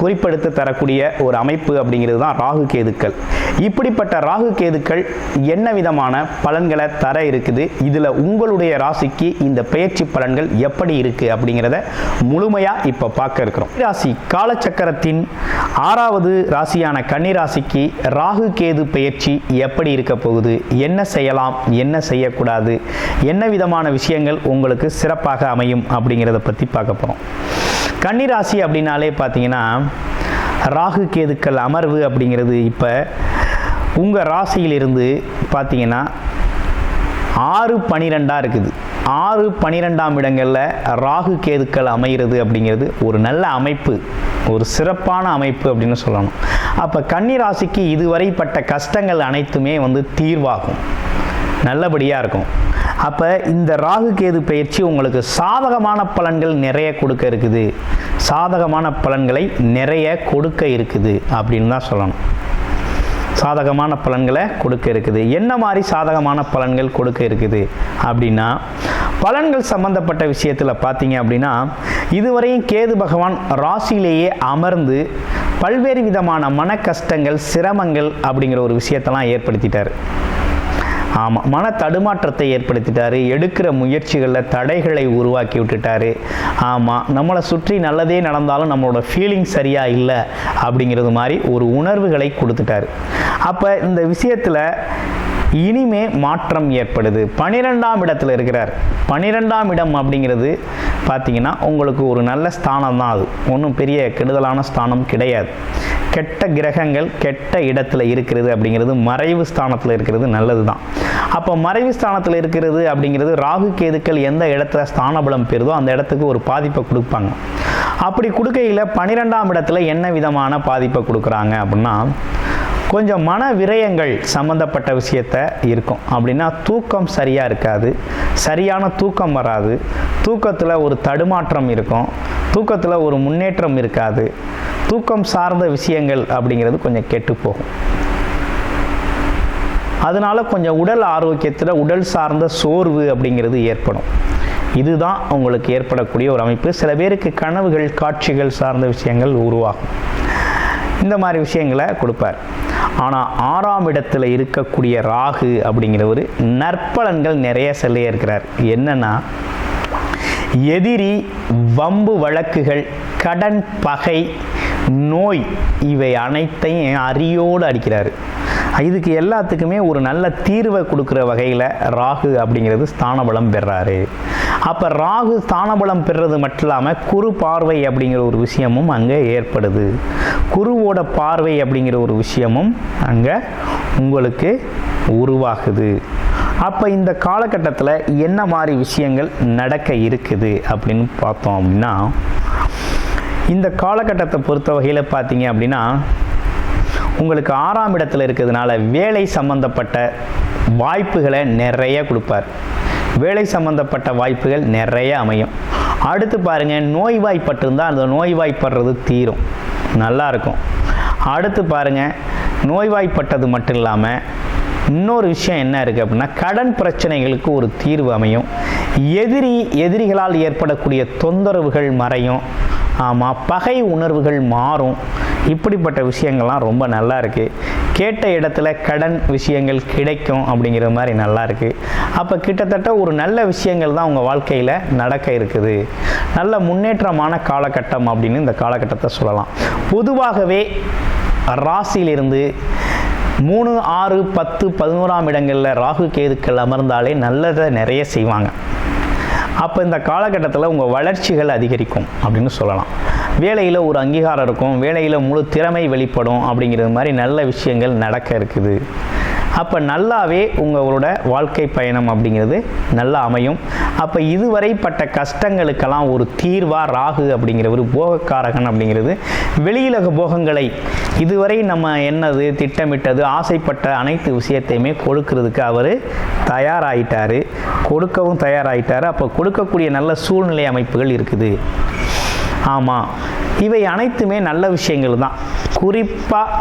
குறிப்பெடுத்து தரக்கூடிய ஒரு அமைப்பு அப்படிங்கிறது தான் ராகு கேதுக்கள். இப்படிப்பட்ட ராகு கேதுக்கள் என்ன விதமான பலன்களை தர இருக்குது? இதில் உங்களுடைய ராசிக்கு இந்த பயிற்சி பலன்கள் எப்படி இருக்குது அப்படிங்கிறத முழுமையாக இப்போ பார்க்க இருக்கிறோம். ராசி காலச்சக்கரத்தின் ஆறாவது ராசியான கன்னிராசிக்கு ராகு கேது பெயர்ச்சி எப்படி இருக்க போகுது? என்ன செய்யலாம்? என்ன செய்யக்கூடாது? என்ன விதமான விஷயங்கள் உங்களுக்கு சிறப்பாக அமையும் அப்படிங்கிறத பற்றி பார்க்க போகிறோம் கன்னிராசி அப்படின்னாலே பார்த்தீங்கன்னா ராகு கேதுக்கள் அமர்வு அப்படிங்கிறது இப்போ உங்கள் ராசியிலிருந்து பார்த்தீங்கன்னா ஆறு பனிரெண்டாக இருக்குது. ஆறு பனிரெண்டாம் இடங்களில் ராகு கேதுக்கள் அமைகிறது அப்படிங்கிறது ஒரு நல்ல அமைப்பு ஒரு சிறப்பான அமைப்பு அப்படின்னு சொல்லணும். அப்போ கன்னி ராசிக்கு இதுவரைப்பட்ட கஷ்டங்கள் அனைத்துமே வந்து தீர்வாகும். நல்லபடியாக இருக்கும். அப்போ இந்த ராகு கேது பயிற்சி உங்களுக்கு சாதகமான பலன்கள் நிறைய கொடுக்க இருக்குது. சாதகமான பலன்களை நிறைய கொடுக்க இருக்குது அப்படின்னு தான் சொல்லணும். சாதகமான பலன்களை கொடுக்க இருக்குது. என்ன மாதிரி சாதகமான பலன்கள் கொடுக்க இருக்குது அப்படின்னா பலன்கள் சம்பந்தப்பட்ட விஷயத்தில் பார்த்தீங்க அப்படின்னா இதுவரையும் கேது பகவான் ராசியிலேயே அமர்ந்து பல்வேறு விதமான மன கஷ்டங்கள் சிரமங்கள் அப்படிங்கிற ஒரு விஷயத்தெல்லாம் ஏற்படுத்திட்டார். ஆமாம் மன தடுமாற்றத்தை ஏற்படுத்திட்டாரு. எடுக்கிற முயற்சிகளில் தடைகளை உருவாக்கி விட்டுட்டாரு. ஆமாம் நம்மளை சுற்றி நல்லதே நடந்தாலும் நம்மளோட ஃபீலிங் சரியாக இல்லை அப்படிங்கிறது மாதிரி ஒரு உணர்வுகளை கொடுத்துட்டாரு. அப்போ இந்த விஷயத்தில் இனிமே மாற்றம் ஏற்படுது. பனிரெண்டாம் இடத்துல இருக்கிறார். பனிரெண்டாம் இடம் அப்படிங்கிறது பார்த்தீங்கன்னா உங்களுக்கு ஒரு நல்ல ஸ்தானம் தான் அது. ஒன்றும் பெரிய கெடுதலான ஸ்தானம் கிடையாது. கெட்ட கிரகங்கள் கெட்ட இடத்துல இருக்கிறது அப்படிங்கிறது மறைவு ஸ்தானத்தில் இருக்கிறது நல்லது தான் அப்போ மறைவு ஸ்தானத்தில் இருக்கிறது அப்படிங்கிறது ராகு கேதுக்கள் எந்த இடத்துல ஸ்தானபலம் பெறுதோ அந்த இடத்துக்கு ஒரு பாதிப்பை கொடுப்பாங்க. அப்படி கொடுக்கையில் பன்னிரெண்டாம் இடத்துல என்ன விதமான பாதிப்பை கொடுக்குறாங்க அப்படின்னா கொஞ்சம் மன விரயங்கள் சம்மந்தப்பட்ட விஷயத்த இருக்கும். அப்படின்னா தூக்கம் சரியாக இருக்காது. சரியான தூக்கம் வராது. தூக்கத்தில் ஒரு தடுமாற்றம் இருக்கும். தூக்கத்தில் ஒரு முன்னேற்றம் இருக்காது. தூக்கம் சார்ந்த விஷயங்கள் அப்படிங்கிறது கொஞ்சம் கெட்டு போகும். அதனால கொஞ்சம் உடல் ஆரோக்கியத்தில் உடல் சார்ந்த சோர்வு அப்படிங்கிறது ஏற்படும். இதுதான் உங்களுக்கு ஏற்படக்கூடிய ஒரு அமைப்பு. சில பேருக்கு கனவுகள் காட்சிகள் சார்ந்த விஷயங்கள் உருவாகும். இந்த மாதிரி விஷயங்களை கொடுப்பார். ஆனால் ஆறாம் இடத்துல இருக்கக்கூடிய ராகு அப்படிங்கிறவர் நற்பலன்கள் நிறைய சொல்லியே இருக்கிறார். என்னன்னா எதிரி வம்பு வழக்குகள் கடன் பகை நோய் இவை அனைத்தையும் அரியோடு அடிக்கிறாரு. இதுக்கு எல்லாத்துக்குமே ஒரு நல்ல தீர்வை கொடுக்குற வகையில் ராகு அப்படிங்கிறது ஸ்தானபலம் பெறாரு. அப்போ ராகு ஸ்தானபலம் பெறுறது மட்டும் இல்லாமல் குரு பார்வை அப்படிங்கிற ஒரு விஷயமும் அங்கே ஏற்படுது. குருவோட பார்வை அப்படிங்கிற ஒரு விஷயமும் அங்கே உங்களுக்கு உருவாகுது. அப்போ இந்த காலகட்டத்தில் என்ன மாதிரி விஷயங்கள் நடக்க இருக்குது அப்படின்னு பார்த்தோம் அப்படின்னா இந்த காலகட்டத்தை பொறுத்த வகையில் பார்த்தீங்க அப்படின்னா உங்களுக்கு ஆறாம் இடத்துல இருக்கிறதுனால வேலை சம்பந்தப்பட்ட வாய்ப்புகளை நிறைய கொடுப்பார். வேலை சம்பந்தப்பட்ட வாய்ப்புகள் நிறைய அமையும். அடுத்து பாருங்கள் நோய்வாய்ப்பட்டிருந்தால் அந்த நோய்வாய்ப்படுறது தீரும். நல்லாயிருக்கும் அடுத்து பாருங்கள் நோய்வாய்ப்பட்டது மட்டும் இல்லாமல் இன்னொரு விஷயம் என்ன இருக்குது அப்படின்னா கடன் பிரச்சனைகளுக்கு ஒரு தீர்வு அமையும். எதிரி எதிரிகளால் ஏற்படக்கூடிய தொந்தரவுகள் மறையும். ஆமாம் பகை உணர்வுகள் மாறும். இப்படிப்பட்ட விஷயங்கள்லாம் ரொம்ப நல்லா இருக்குது கேட்ட இடத்துல கடன் விஷயங்கள் கிடைக்கும் அப்படிங்கிற மாதிரி நல்லா இருக்குது அப்போ கிட்டத்தட்ட ஒரு நல்ல விஷயங்கள் தான் உங்கள் வாழ்க்கையில் நடக்க இருக்குது. நல்ல முன்னேற்றமான காலகட்டம் அப்படின்னு இந்த காலகட்டத்தை சொல்லலாம். பொதுவாகவே ராசியிலிருந்து மூணு ஆறு பத்து பதினோராம் இடங்களில் ராகு கேதுக்கள் அமர்ந்தாலே நல்லதை நிறைய செய்வாங்க. அப்போ இந்த காலகட்டத்தில் உங்கள் வளர்ச்சிகள் அதிகரிக்கும் அப்படின்னு சொல்லலாம். வேலையில் ஒரு அங்கீகாரம் இருக்கும் வேலையில் முழு திறமை வெளிப்படும் அப்படிங்கிறது மாதிரி நல்ல விஷயங்கள் நடக்க இருக்குது. அப்போ நல்லாவே உங்களோட வாழ்க்கை பயணம் அப்படிங்கிறது நல்லா அமையும். அப்போ இதுவரைப்பட்ட கஷ்டங்களுக்கெல்லாம் ஒரு தீர்வாக ராகு அப்படிங்கிறவர் போகக்காரகன் அப்படிங்கிறது வெளியுலக போகங்களை இதுவரை நம்ம என்னது திட்டமிட்டது ஆசைப்பட்ட அனைத்து விஷயத்தையுமே கொடுக்கறதுக்கு அவர் தயாராகிட்டார் கொடுக்கவும் தயாராகிட்டார் அப்போ கொடுக்கக்கூடிய நல்ல சூழ்நிலை அமைப்புகள் இருக்குது. ஆமாம் இவை அனைத்துமே நல்ல விஷயங்கள் தான். குறிப்பாக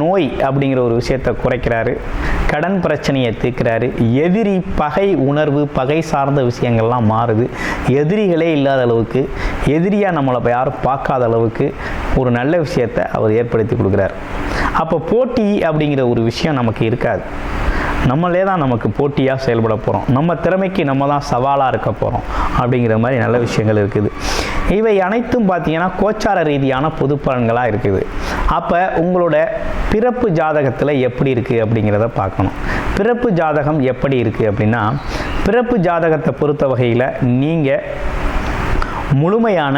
நோய் அப்படிங்கிற ஒரு விஷயத்தை குறைக்கிறாரு. கடன் பிரச்சனையை தீர்க்கிறாரு. எதிரி பகை உணர்வு பகை சார்ந்த விஷயங்கள்லாம் மாறுது. எதிரிகளே இல்லாத அளவுக்கு எதிரியாக நம்மளை யாரும் பார்க்காத அளவுக்கு ஒரு நல்ல விஷயத்தை அவர் ஏற்படுத்தி கொடுக்குறாரு. அப்போ போட்டி அப்படிங்கிற ஒரு விஷயம் நமக்கு இருக்காது. நம்மளே தான் நமக்கு போட்டியாக செயல்பட போகிறோம் நம்ம திறமைக்கு நம்ம தான் சவாலாக இருக்க போகிறோம் அப்படிங்கிற மாதிரி நல்ல விஷயங்கள் இருக்குது. இவை அனைத்தும் பார்த்தீங்கன்னா கோச்சார ரீதியான பொது பலன்களாக இருக்குது. அப்போ உங்களோட பிறப்பு ஜாதகத்தில் எப்படி இருக்குது அப்படிங்கிறத பார்க்கணும். பிறப்பு ஜாதகம் எப்படி இருக்குது அப்படின்னா பிறப்பு ஜாதகத்தை பொறுத்த வகையில் நீங்கள் முழுமையான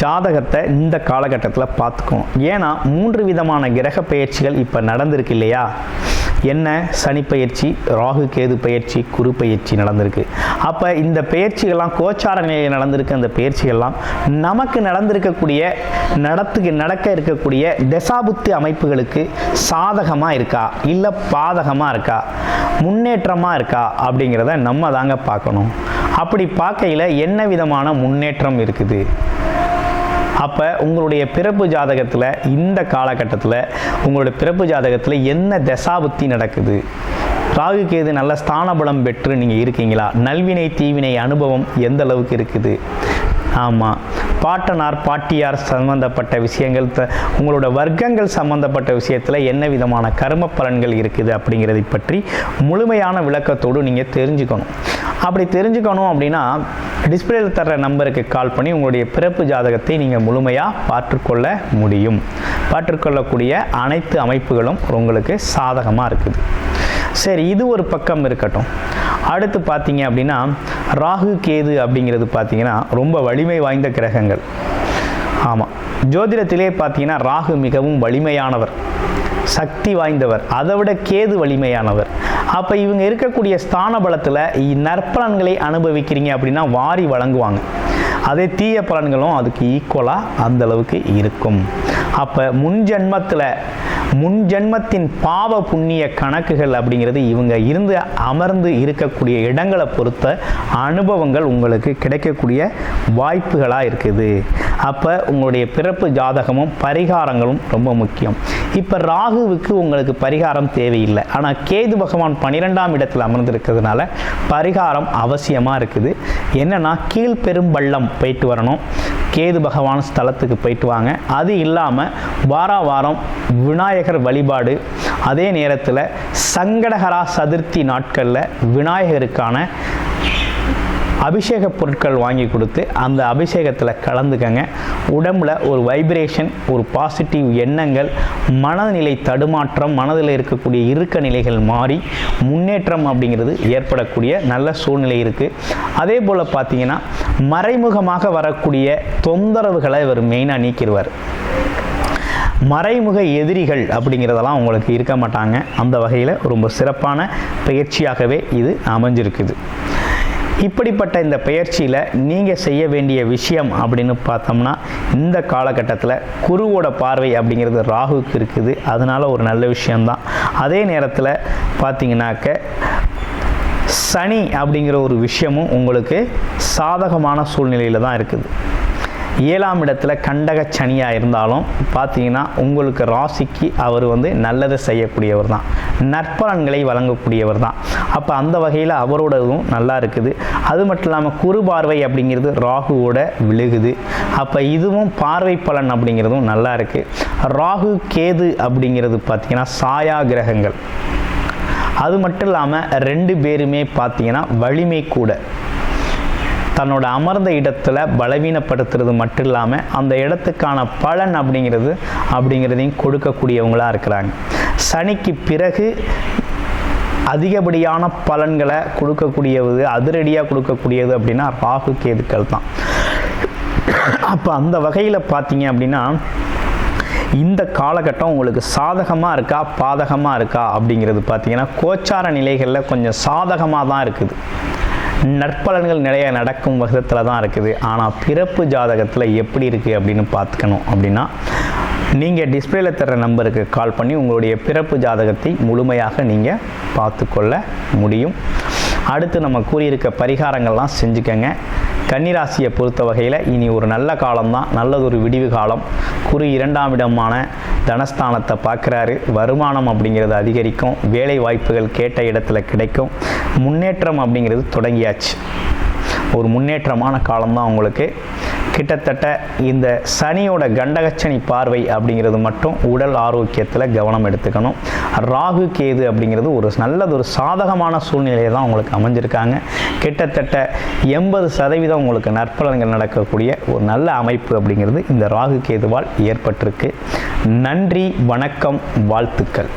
ஜாதகத்தை இந்த காலகட்டத்தில் பார்த்துக்கணும். ஏன்னா மூன்று விதமான கிரக பயிற்சிகள் இப்போ நடந்திருக்கு இல்லையா? என்ன சனி பயிற்சி ராகு கேது பயிற்சி குரு பயிற்சி நடந்திருக்கு. அப்போ இந்த பயிற்சிகள்லாம் கோச்சார நிலையில் நடந்திருக்க அந்த பயிற்சிகள்லாம் நமக்கு நடந்திருக்கக்கூடிய நடத்துக்கு நடக்க இருக்கக்கூடிய தசாபுத்தி அமைப்புகளுக்கு சாதகமாக இருக்கா? இல்லை பாதகமாக இருக்கா? முன்னேற்றமாக இருக்கா? அப்படிங்கிறத நம்ம தாங்க பார்க்கணும். அப்படி பார்க்கையில் என்ன விதமான முன்னேற்றம் இருக்குது? அப்போ உங்களுடைய பிறப்பு ஜாதகத்தில் இந்த காலகட்டத்தில் உங்களுடைய பிறப்பு ஜாதகத்தில் என்ன தசாபுத்தி நடக்குது? ராகு கேது நல்ல ஸ்தானபலம் பெற்று நீங்கள் இருக்கீங்களா? நல்வினை தீவினை அனுபவம் எந்த அளவுக்கு இருக்குது? ஆமாம் பாட்டனார் பாட்டியார் சம்பந்தப்பட்ட விஷயங்கள் த- உங்களோட வர்க்கங்கள் சம்பந்தப்பட்ட விஷயத்தில் என்ன விதமான கர்ம பலன்கள் இருக்குது அப்படிங்கிறதை பற்றி முழுமையான விளக்கத்தோடு நீங்கள் தெரிஞ்சுக்கணும். அப்படி தெரிஞ்சுக்கணும் அப்படின்னா டிஸ்பிளேயில் தர்ற நம்பருக்கு கால் பண்ணி உங்களுடைய பிறப்பு ஜாதகத்தை நீங்கள் முழுமையாக பார்த்துக்கொள்ள முடியும். பார்த்துக்கொள்ளக்கூடிய அனைத்து அமைப்புகளும் உங்களுக்கு சாதகமாக இருக்குது. சரி இது ஒரு பக்கம் இருக்கட்டும். அடுத்து பார்த்தீங்க அப்படின்னா ராகு கேது அப்படிங்கிறது பார்த்தீங்கன்னா ரொம்ப வலிமை வாய்ந்த கிரகங்கள். ஆமாம் ஜோதிடத்திலே பார்த்தீங்கன்னா ராகு மிகவும் வலிமையானவர். சக்தி வாய்ந்தவர். அதை விட கேது வலிமையானவர். அப்போ இவங்க இருக்கக்கூடிய ஸ்தான பலத்தில் நற்பலன்களை அனுபவிக்கிறீங்க அப்படின்னா வாரி வழங்குவாங்க. அதே தீய பலன்களும் அதுக்கு ஈக்குவலாக அந்த அளவுக்கு இருக்கும். அப்போ முன் ஜென்மத்தில் முன் ஜென்மத்தின் பாவ புண்ணிய கணக்குகள் அப்படிங்கிறது இவங்க இருந்து அமர்ந்து இருக்கக்கூடிய இடங்களை பொறுத்த அனுபவங்கள் உங்களுக்கு கிடைக்கக்கூடிய வாய்ப்புகளாக இருக்குது. அப்போ உங்களுடைய பிறப்பு ஜாதகமும் பரிகாரங்களும் ரொம்ப முக்கியம். இப்போ ராகுவுக்கு உங்களுக்கு பரிகாரம் தேவையில்லை. ஆனால் கேது பகவான் பன்னிரெண்டாம் இடத்தில் அமர்ந்திருக்கிறதுனால பரிகாரம் அவசியமாக இருக்குது. என்னன்னா கீழ்பெரும்பள்ளம் போயிட்டு வரணும். கேது பகவான் ஸ்தலத்துக்கு போயிட்டு வாங்க. அது இல்லாமல் வார வாரம் விநாயகர் வழிபாடு. அதே நேரத்தில் சங்கடகரா சதுர்த்தி நாட்களில் விநாயகருக்கான அபிஷேக பொருட்கள் வாங்கி கொடுத்து அந்த அபிஷேகத்தில் கலந்துக்கங்க. உடம்புல ஒரு வைப்ரேஷன் ஒரு பாசிட்டிவ் எண்ணங்கள் மனநிலை தடுமாற்றம் மனதில் இருக்கக்கூடிய இறுக்க நிலைகள் மாறி முன்னேற்றம் அப்படிங்கிறது ஏற்படக்கூடிய நல்ல சூழ்நிலை இருக்குது அதே போல் பார்த்தீங்கன்னா மறைமுகமாக வரக்கூடிய தொந்தரவுகளை இவர் மெயினாக நீக்கிடுவார். மறைமுக எதிரிகள் அப்படிங்கிறதெல்லாம் உங்களுக்கு இருக்க மாட்டாங்க. அந்த வகையில் ரொம்ப சிறப்பான பயிற்சியாகவே இது அமைஞ்சிருக்குது. இப்படிப்பட்ட இந்த பயிற்சியில் நீங்கள் செய்ய வேண்டிய விஷயம் அப்படின்னு பார்த்தோம்னா இந்த காலகட்டத்தில் குருவோட பார்வை அப்படிங்கிறது ராகுக்கு இருக்குது. அதனால ஒரு நல்ல விஷயம்தான். அதே நேரத்தில் பார்த்தீங்கன்னாக்க சனி அப்படிங்கிற ஒரு விஷயமும் உங்களுக்கு சாதகமான சூழ்நிலையில் தான் இருக்குது. ஏழாம் இடத்துல கண்டக சனியாக இருந்தாலும் பார்த்தீங்கன்னா உங்களுக்கு ராசிக்கு அவர் வந்து நல்லதை செய்யக்கூடியவர் தான். நற்பலன்களை வழங்கக்கூடியவர் தான். அப்போ அந்த வகையில் அவரோடதும் நல்லா இருக்குது. அது மட்டும் இல்லாமல் குறு பார்வை அப்படிங்கிறது ராகுவோட விழுகுது. அப்போ இதுவும் பார்வை பலன் அப்படிங்கிறதும் நல்லா இருக்குது ராகு கேது அப்படிங்கிறது பார்த்தீங்கன்னா சாயா கிரகங்கள். அது மட்டும் இல்லாமல் ரெண்டு பேருமே பார்த்தீங்கன்னா வலிமை கூட. தன்னோட அமர்ந்த இடத்துல பலவீனப்படுத்துறது மட்டும் இல்லாமல் அந்த இடத்துக்கான பலன் அப்படிங்கிறது அப்படிங்கிறதையும் கொடுக்கக்கூடியவங்களாக இருக்கிறாங்க. சனிக்கு பிறகு அதிகப்படியான பலன்களை கொடுக்கக்கூடியது அதிரடியாக கொடுக்கக்கூடியது அப்படின்னா ராகு கேதுக்கள் தான். அப்போ அந்த வகையில் பார்த்தீங்க அப்படின்னா இந்த காலகட்டம் உங்களுக்கு சாதகமாக இருக்கா பாதகமாக இருக்கா அப்படிங்கிறது பார்த்தீங்கன்னா கோச்சார நிலைகளில் கொஞ்சம் சாதகமாக தான் இருக்குது. நற்பலன்கள் நிறைய நடக்கும் விதத்தில் தான் இருக்குது. ஆனால் பிறப்பு ஜாதகத்தில் எப்படி இருக்குது அப்படின்னு பார்த்துக்கணும் அப்படின்னா நீங்கள் டிஸ்பிளேல தர்ற நம்பருக்கு கால் பண்ணி உங்களுடைய பிறப்பு ஜாதகத்தை முழுமையாக நீங்கள் பார்த்துக்கொள்ள முடியும். அடுத்து நம்ம கூறியிருக்க பரிகாரங்கள்லாம் செஞ்சுக்கங்க. கன்னிராசியை பொறுத்த வகையில் இனி ஒரு நல்ல காலம்தான். நல்லதொரு விடிவு காலம். குறு இரண்டாம் இடமான தனஸ்தானத்தை பார்க்குறாரு. வருமானம் அப்படிங்கிறது அதிகரிக்கும். வேலை வாய்ப்புகள் கேட்ட இடத்துல கிடைக்கும். முன்னேற்றம் அப்படிங்கிறது தொடங்கியாச்சு. ஒரு முன்னேற்றமான காலம்தான் உங்களுக்கு கிட்டத்தட்ட இந்த சனியோட கண்டகச்சனி பார்வை அப்படிங்கிறது மட்டும் உடல் ஆரோக்கியத்தில் கவனம் எடுத்துக்கணும். ராகு கேது அப்படிங்கிறது ஒரு நல்லது ஒரு சாதகமான சூழ்நிலையை தான் உங்களுக்கு அமைஞ்சிருக்காங்க. கிட்டத்தட்ட எண்பது சதவீதம் உங்களுக்கு நற்பலன்கள் நடக்கக்கூடிய ஒரு நல்ல அமைப்பு அப்படிங்கிறது இந்த ராகு கேதுவால் ஏற்பட்டிருக்கு. நன்றி வணக்கம் வாழ்த்துக்கள்.